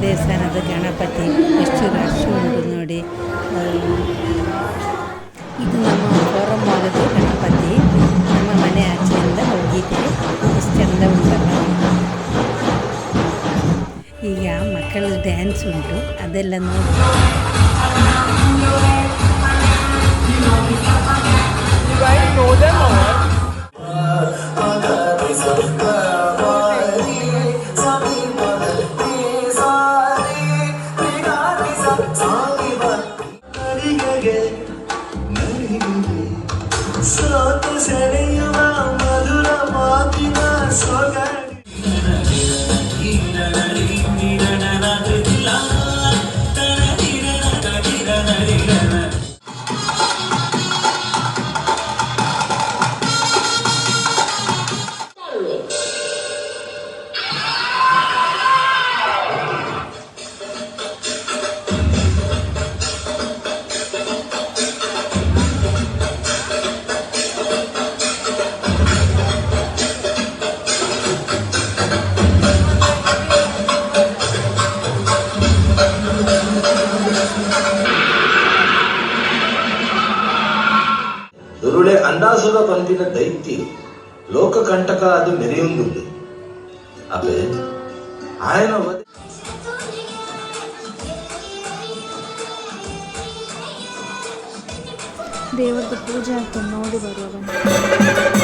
ದೇವಸ್ಥಾನದ ಗಣಪತಿ ಎಷ್ಟು ರಶ್ ಉಂಟು ನೋಡಿ ಇದು ನಮ್ಮ ಫೋರಂ ಮಾಲದ ಗಣಪತಿ ನಮ್ಮ ಮನೆ ಆಚೆಯಿಂದ ಹೋಗಿದೆ ಎಷ್ಟು ಚೆಂದ ಉಂಟಲ್ಲ ಈಗ ಮಕ್ಕಳ ಡ್ಯಾನ್ಸ್ ಉಂಟು ಅದೆಲ್ಲ ನೋಡಿ ಸೋತು ದುರುಳೆ ಅಂಡಾಸುರ ಪಂಪಿನ ದೈತ್ಯ ಲೋಕಕಂಟಕ ಅದು ಮೆರೆಯುಂದುಂಡು ಅಪೆ ఆయన వద- ದೇವರದ್ದು ಪೂಜೆ ಆಗ್ತದೆ ನೋಡಿ ಬರುವ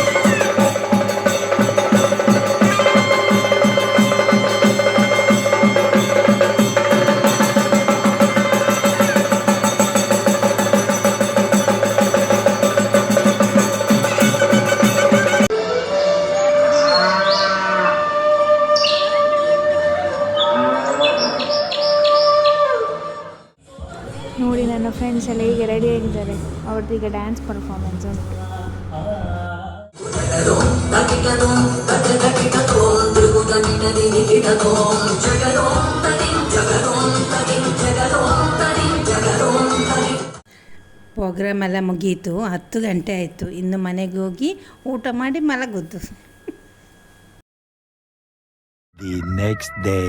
ಫ್ರೆಂಡ್ಸ್ ಎಲ್ಲ ಈಗ ರೆಡಿ ಆಗಿದ್ದಾರೆ. ಅವ್ರದ್ದು ಈಗ ಡ್ಯಾನ್ಸ್ ಪರ್ಫಾರ್ಮೆನ್ಸ್ ಉಂಟು ಪ್ರೋಗ್ರಾಮ್ ಎಲ್ಲ ಮುಗೀತು ಹತ್ತು ಗಂಟೆ ಆಯಿತು. ಇನ್ನು ಮನೆಗೆ ಹೋಗಿ ಊಟ ಮಾಡಿ ಮಲಗುದು. The next day.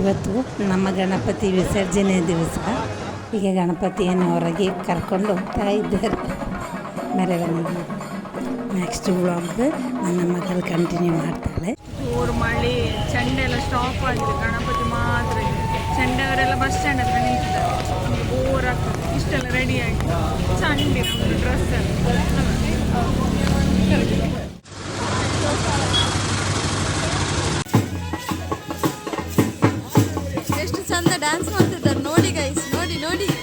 ಇವತ್ತು ನಮ್ಮ ಗಣಪತಿ ವಿಸರ್ಜನೆ ದಿವಸ. ಈಗ ಗಣಪತಿಯನ್ನು ಹೊರಗೆ ಕರ್ಕೊಂಡು ಹೋಗ್ತಾ ಇದ್ದಾರೆ. ಮೆರವಣಿಗೆ ನೆಕ್ಸ್ಟ್ ವ್ಲಾಗ್ ನನ್ನ ಮಗಳು ಕಂಟಿನ್ಯೂ ಮಾಡ್ತಾಳೆ. ಊರು ಮಳೆ ಚಂಡೆ ಎಲ್ಲ ಸ್ಟಾಪ್ ಆಗಿದೆ. ಗಣಪತಿ ಮಾತ್ರ ಇದೆ. ಚಂಡೆಯವರೆಲ್ಲ ಬಸ್ ಸ್ಟ್ಯಾಂಡ್ ಹತ್ರ ನಿಂತಿದ್ದಾರೆ. ಬೋರ್ ಆಗ್ತದೆ. ಇಷ್ಟೆಲ್ಲ ರೆಡಿ ಆಗಿದೆ ಚಂಡಿ ನಮ್ಮದು ಡ್ರೆಸ್ ಎಷ್ಟು ಚಂದ ಡ್ಯಾನ್ಸ್ ಮಾಡಿ ಗೈಸ್ ನೋಡಿ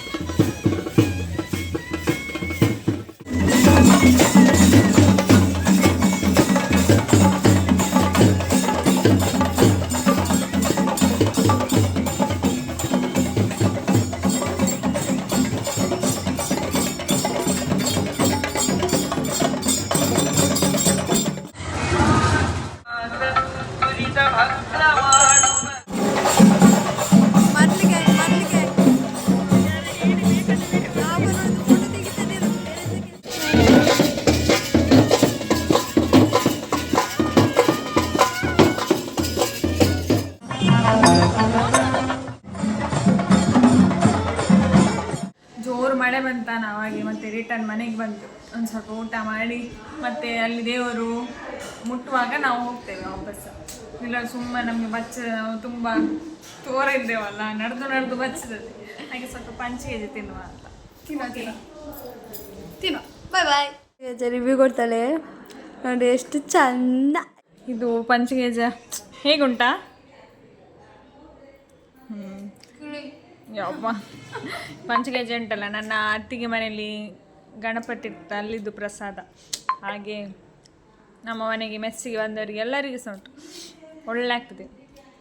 ರಿಟರ್ನ್ ಮನೆಗೆ ಬಂತು. ಒಂದು ಸ್ವಲ್ಪ ಊಟ ಮಾಡಿ ಮತ್ತೆ ಅಲ್ಲಿ ದೇವರು ಮುಟ್ಟುವಾಗ ನಾವು ಹೋಗ್ತೇವೆ ವಾಪಸ್ ಇಲ್ಲ ಸುಮ್ಮನೆ ನಮಗೆ ಬಚ್ಚ ನಾವು ತುಂಬ ತೋರ ಇದ್ದೇವಲ್ಲ ನಡೆದು ನಡೆದು ಬಚ್ಚದಲ್ಲಿ. ಹಾಗೆ ಸ್ವಲ್ಪ ಪಂಚಿಗೆ ತಿನ್ನುವ ಅಂತ. ತಿನ್ನೋ ತಿನ್ನೋ. ತಿನ್ನೋ. ಬಾಯ್ ಬಾಯ್ ರಿವ್ಯೂ ಕೊಡ್ತಾಳೆ. ನೋಡಿ ಎಷ್ಟು ಚಂದ ಇದು ಪಂಚಗೇಜ ಹೇಗುಂಟಾ? ಯಪ್ಪ ಪಂಚಗೇಜ ಉಂಟಲ್ಲ ನನ್ನ ಅತ್ತಿಗೆ ಮನೆಯಲ್ಲಿ ಗಣಪತಿ ಅಲ್ಲಿದ್ದು ಪ್ರಸಾದ. ಹಾಗೆ ನಮ್ಮ ಮನೆಗೆ ಮೆಸ್ಸಿಗೆ ಬಂದವರಿಗೆ ಎಲ್ಲರಿಗೂ ಸಹ ಉಂಟು. ಒಳ್ಳೆ ಆಗ್ತದೆ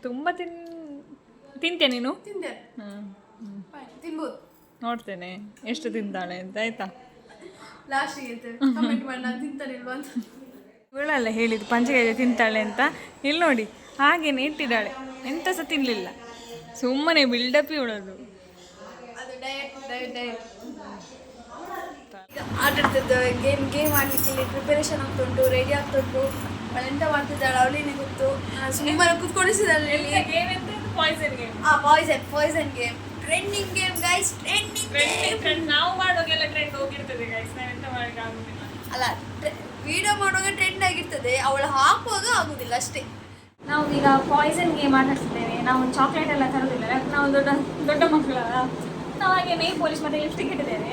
ತುಂಬ ತಿನ್ ತಿಂತೆ ನೀನು? ನೋಡ್ತೇನೆ ಎಷ್ಟು ತಿಂತಾಳೆ ಅಂತ ಆಯ್ತಾ? ಇವಳಲ್ಲ ಹೇಳಿದ್ದು ಪಂಚಗೇಜ ತಿಂತಾಳೆ ಅಂತ. ಇಲ್ಲಿ ನೋಡಿ ಹಾಗೇನೆ ಇಟ್ಟಿದ್ದಾಳೆ. ಎಂತ ಸಹ ತಿನ್ನಲಿಲ್ಲ ಸುಮ್ಮನೆ ಬಿಲ್ಡಪ್ ಇವಳದು ಅದು ಡಯಟ್ ಡಯಟ್ ಡಯಟ್ ಆಟ ಆಡ್ತಿದ್ದ ಗೇಮ್ ಗೇಮ್ ಆಡ್ಲಿಕ್ಕೆ ಇಲ್ಲಿ ಪ್ರಿಪರೇಷನ್ ಆಗ್ತುಂಟು ರೆಡಿ ಆಗ್ತುಂಟು ಅವಳು ಎಂತ ಮಾಡ್ತಿದ್ದಾಳೆ ಅವಳೇನೆ ಗೊತ್ತು ಸುಮ್ಮನೆ ಕೂತ್ಕೊಂಡಿಸಿದಾಳೆ ಪಾಯ್ಸನ್ ಗೇಮ್ ಆ poison poison game trending game guys trending trend ನಾವು ಮಾಡುವಾಗೆಲ್ಲ ಟ್ರೆಂಡ್ ಹೋಗಿರ್ತದೆ ಗೈಸ್ ನಾವು ಎಂತ ಮಾಡಕ್ಕೆ ಆಗುದಿಲ್ಲ. ಅಲ್ಲ ವಿಡಿಯೋ ಮಾಡುವಾಗ ಟ್ರೆಂಡ್ ಆಗಿರ್ತದೆ. ಅವಳು ಹಾಕುವಾಗ ಆಗುದಿಲ್ಲ ಅಷ್ಟೇ. ನಾವು ಈಗ ಪಾಯ್ಸನ್ ಗೇಮ್ ಆಟಾಡ್ತಿದ್ದೇವೆ ನಾವು ಚಾಕ್ಲೇಟ್ ಎಲ್ಲ ತರೋದಿಲ್ಲ. ನಾವು ದೊಡ್ಡ ದೊಡ್ಡ ಮಕ್ಕಳಲ್ಲ. ನಾವು ಹಾಗೆ ನೈ ಪೊಲೀಸ್ ಮತ್ತೆ ಲಿಫ್ಟಿಗೆ ಇಟ್ಟಿದ್ದೇವೆ.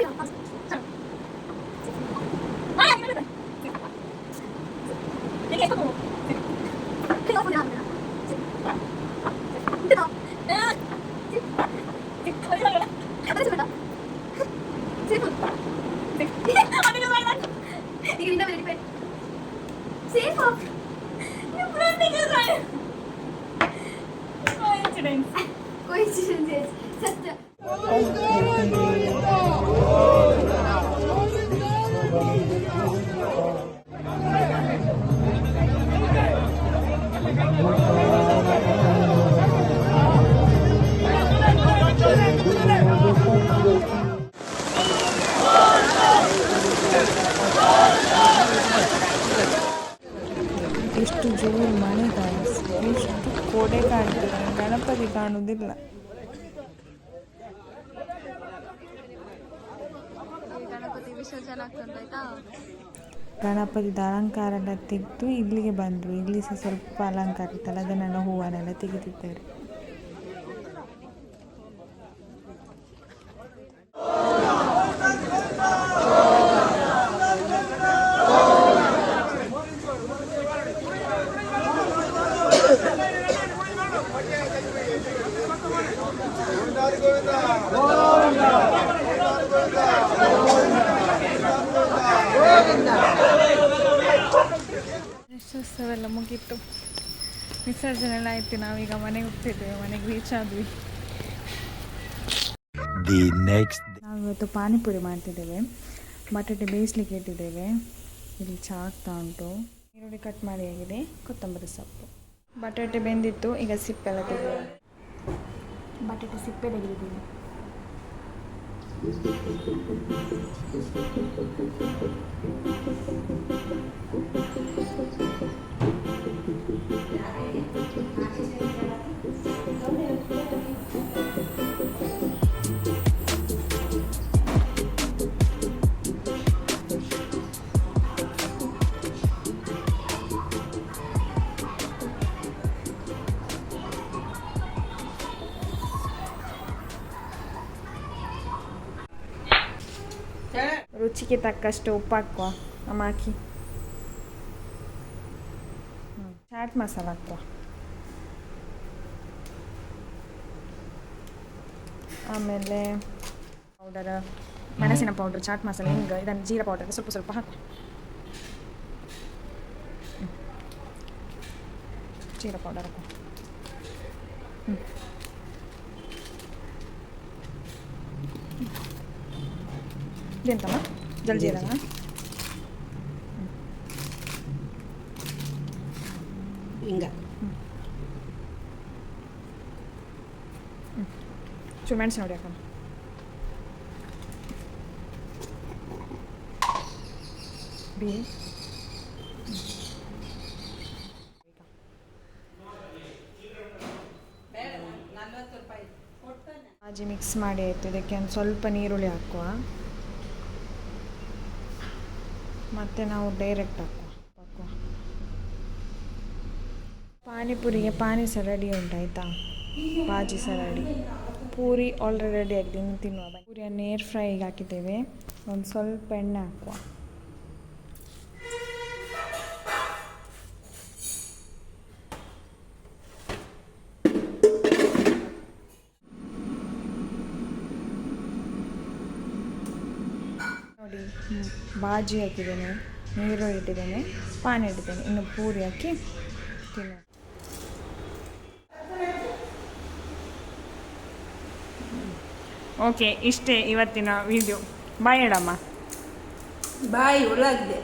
దగ్గర వెళ్ళిపోయాను సేఫ్ ఎప్పుడంటే కదా కోయిన్సిడెన్స్ కోయిన్సిడెన్స్ సత్య ಕಾಣ್ತದೆ ಗಣಪತಿ ಕಾಣುವುದಿಲ್ಲ ಗಣಪತಿ ಗಣಪತಿದ ಅಲಂಕಾರ ಎಲ್ಲ ತೆಗೆದು ಇಲ್ಲಿಗೆ ಬಂದರು ಇಲ್ಲಿ ಸಹ ಸ್ವಲ್ಪ ಅಲಂಕಾರ ಇತ್ತಲ್ಲ ಅದನ್ನೆಲ್ಲ ಹೂವನ್ನೆಲ್ಲ ತೆಗೆದಿದ್ದಾರೆ. ಗಣೇಶೋತ್ಸವ ಎಲ್ಲ ಮುಗೀತು. ವಿಸರ್ಜನೆ ಎಲ್ಲ ಆಯ್ತು ನಾವೀಗ ಮನೆಗೆ ಹೋಗ್ತಿದ್ದೇವೆ ಮನೆಗೆ ರೀಚ್ ಆದ್ವಿ. Next next day. ನಾವು ಇವತ್ತು ಪಾನಿಪುರಿ ಮಾಡ್ತಿದ್ದೇವೆ ಬಟಾಟೆ ಬೇಯಿಸ್ಲಿಕ್ಕೆ ಇಟ್ಟಿದ್ದೇವೆ. ಇಲ್ಲಿ ಚಾ ಆಗ್ತಾ ಉಂಟು. ಈರುಳ್ಳಿ ಕಟ್ ಮಾಡಿ ಆಗಿದೆ ಕೊತ್ತಂಬರಿ ಸೊಪ್ಪು. ಬಟಾಟೆ ಬೆಂದಿತ್ತು ಈಗ ಸಿಪ್ಪೆಲ್ಲ ತೆಗೆದು ಬಟಾಟೆ ಸಿಪ್ಪೆ Thank you. ರುಚಿಗೆ ತಕ್ಕಷ್ಟು ಉಪ್ಪು ಹಾಕುವ. ಅಮ್ಮ ಹಾಕಿ ಹ್ಞೂ ಚಾಟ್ ಮಸಾಲ ಹಾಕುವ. ಆಮೇಲೆ ಪೌಡರ್ ಮೆಣಸಿನ ಪೌಡರ್ ಚಾಟ್ ಮಸಾಲ ಹಿಂಗೆ ಇದನ್ನು ಜೀರಾ ಪೌಡರ್ ಸ್ವಲ್ಪ ಸ್ವಲ್ಪ ಹಾಕು. ಜೀರಾ ಪೌಡರ್ ಹಾಕು ಹ್ಞೂ ಇದೆಂತಮ್ಮ? ಜಲ್ಜೀರನ ಹಿಂಗ. ಚೂರು ಮೆಣಸು ನೋಡಿ ಅಕ್ಕ ಬಿ. ಮಿಕ್ಸ್ ಮಾಡಿ ಆಯ್ತು. ಇದಕ್ಕೆ ಒಂದು ಸ್ವಲ್ಪ ನೀರುಳ್ಳಿ ಹಾಕುವ. ಮತ್ತು ನಾವು ಡೈರೆಕ್ಟ್ ಹಾಕುವ ಹಾಕುವ. ಪಾನಿಪುರಿಗೆ ಪಾನಿ ಸಹ ರೆಡಿ ಉಂಟಾಯ್ತಾ? ಬಾಜಿ ಸಹ ರೆಡಿ ಪೂರಿ ಆಲ್ರೆಡಿ ರೆಡಿ ಆಗಿದೆ ತಿನ್ನುವ. ಪೂರಿಯನ್ನು ಏರ್ ಫ್ರೈಗೆ ಹಾಕಿದ್ದೇವೆ. ಒಂದು ಸ್ವಲ್ಪ ಎಣ್ಣೆ ಹಾಕುವ. ನೋಡಿ, ಬಾಜಿ ಹಾಕಿದ್ದೇನೆ, ನೀರು ಇಟ್ಟಿದ್ದೇನೆ, ಪಾನಿ ಇಟ್ಟಿದ್ದೇನೆ. ಇನ್ನು ಪೂರಿ ಹಾಕಿ ತಿನ್ನ ಓಕೆ, ಇಷ್ಟೇ ಇವತ್ತಿನ ವಿಡಿಯೋ ಬಾಯ್ ಹೇಳಮ್ಮ. ಬಾಯಿ ಒಳಗಿದೆ